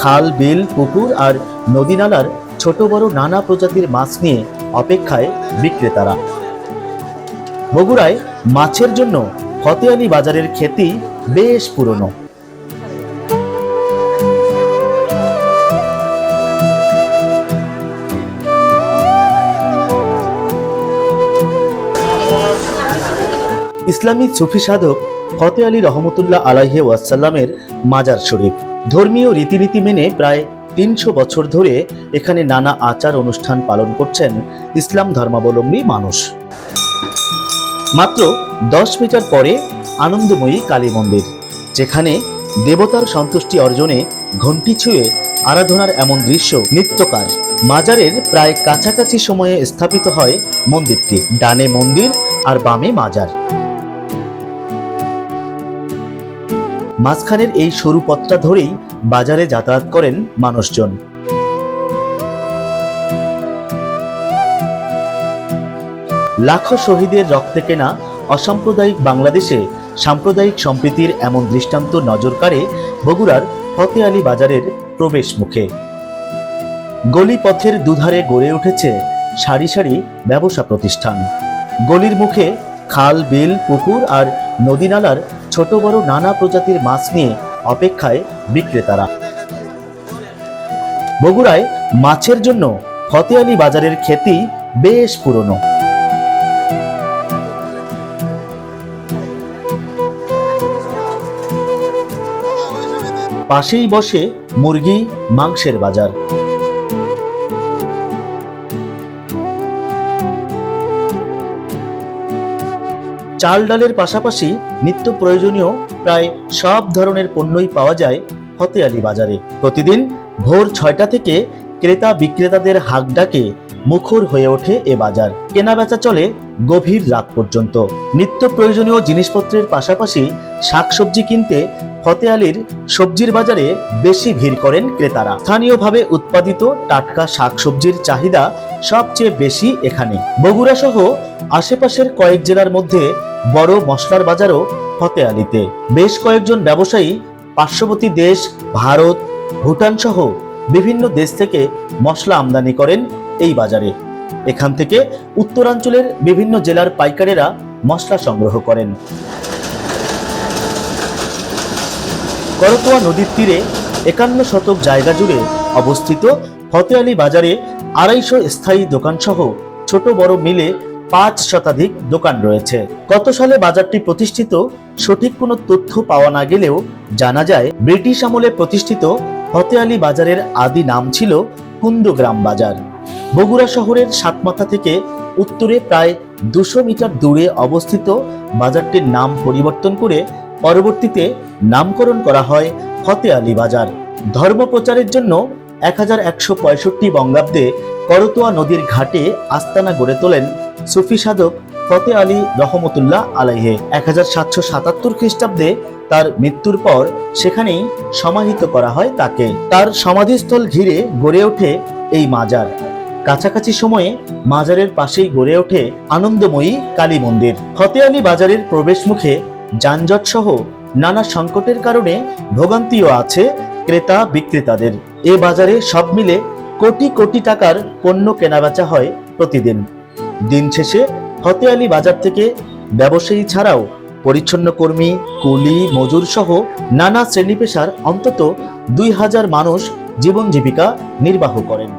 খাল, বিল, পুকুর আর নদী নালার ছোট বড় নানা প্রজাতির মাছ নিয়ে অপেক্ষায় বিক্রেতারা। বগুড়ায় মাছের জন্য ফতেআলী বাজারের খ্যাতি বেশ পুরনো। ইসলামী সুফি সাধক ফতে আলী রহমতুল্লাহ আলাইহে ওয়াসাল্লামের মাজার শরীফ। ধর্মীয় রীতিনীতি মেনে প্রায় তিনশো বছর ধরে এখানে নানা আচার অনুষ্ঠান পালন করছেন ইসলাম ধর্মাবলম্বী মানুষ। মাত্র দশ মিটার পরে আনন্দময়ী কালী মন্দির, যেখানে দেবতার সন্তুষ্টি অর্জনে ঘণ্টি ছুঁয়ে আরাধনার এমন দৃশ্য নিত্যকার। মাজারের প্রায় কাছাকাছি সময়ে স্থাপিত হয় মন্দিরটি, ডানে মন্দির আর বামে মাজার। মাঝখানের এই সরু পথটা ধরেই বাজারে যাতায়াত করেন মানুষজন। লাখো শহীদের রক্তে কেনা অসাম্প্রদায়িক বাংলাদেশে সাম্প্রদায়িক সম্প্রীতির এমন দৃষ্টান্ত নজর কাড়ে বগুড়ার ফতে আলী বাজারের প্রবেশ মুখে। গলি পথের দুধারে গড়ে উঠেছে সারি সারি ব্যবসা প্রতিষ্ঠান। গলির মুখে খাল, বিল, পুকুর আর নদী নালার ছোট বড় নানা প্রজাতির মাছ নিয়ে অপেক্ষায় বিক্রেতারা। বগুড়ায় মাছের জন্য ফতে আলী বাজারের খ্যাতি বেশ পুরনো। পাশেই বসে মুরগি মাংসের বাজার। চাল ডালের পাশাপাশি নিত্য প্রয়োজনীয় প্রায় সব ধরনের পণ্যই পাওয়া যায় ফতে আলী বাজারে। প্রতিদিন ভোর ছয়টা থেকে ক্রেতা বিক্রেতাদের হাক ডাকে মুখর হয়ে ওঠে এ বাজার। কেনা বেচা চলে গভীর রাত পর্যন্ত। নিত্য প্রয়োজনীয় জিনিসপত্রের পাশাপাশি শাকসবজি কিনতে ফতে আলীর সবজির বাজারে বেশি ভিড় করেন ক্রেতারা। স্থানীয়ভাবে উৎপাদিত টাটকা শাকসবজির চাহিদা সবচেয়ে বেশি এখানে। বগুড়া সহ আশেপাশের কয়েক জেলার মধ্যে বড় মশলার বাজারও ফতে আলীতে বেশ কয়েকজন ব্যবসায়ী, পার্শ্ববর্তী দেশ, ভারত ভুটান সহ বিভিন্ন দেশ থেকে মশলা আমদানি করেন এই বাজারে। এখান থেকে উত্তরাঞ্চলের বিভিন্ন জেলার পাইকারেরা মশলা সংগ্রহ করেন। করতোয়া নদীর তীরে একান্ন শতক জায়গা জুড়ে অবস্থিত ফতে বাজারে আড়াইশো স্থায়ী দোকানসহ ছোট বড় মিলে পাঁচ শতাধিক দোকান রয়েছে। কত সালে বাজারটি প্রতিষ্ঠিত, সঠিক কোনো তথ্য পাওয়া না গেলেও জানা যায়, ব্রিটিশ আমলে প্রতিষ্ঠিত ফতে বাজারের আদি নাম ছিল কুন্দগ্রাম বাজার। বগুড়া শহরের সাতমাথা থেকে উত্তরে প্রায় দুশো মিটার দূরে অবস্থিত বাজারটির নাম পরিবর্তন করে পরবর্তীতে নামকরণ করা হয় ফতে আলী বাজার। ধর্ম প্রচারের জন্য এক হাজার একশো পঁয়ষট্টি বঙ্গাব্দে করতোয়া নদীর ঘাটে আস্তানা গড়ে তোলেন সুফি সাধক ফতে আলী রহমতুল্লাহ আলাইহে। এক হাজার সাতশো সাতাত্তর খ্রিস্টাব্দে তার মৃত্যুর পর সেখানেই সমাহিত করা হয় তাকে। তার সমাধিস্থল ঘিরে গড়ে ওঠে এই মাজার। কাছাকাছি সময়ে মাজারের পাশেই গড়ে ওঠে আনন্দময়ী কালী মন্দির। ফতে আলী বাজারের প্রবেশ মুখে যানজট সহ নানা সংকটের কারণে ভোগান্তিও আছে ক্রেতা বিক্রেতাদের। এ বাজারে সব মিলে কোটি কোটি টাকার পণ্য কেনাবেচা হয় প্রতিদিন। দিন শেষে ফতে আলী বাজার থেকে ব্যবসায়ী ছাড়াও পরিচ্ছন্ন কর্মী, কুলি, মজুর সহ নানা শ্রেণি পেশার অন্তত দুই হাজার মানুষ জীবন জীবিকা নির্বাহ করেন।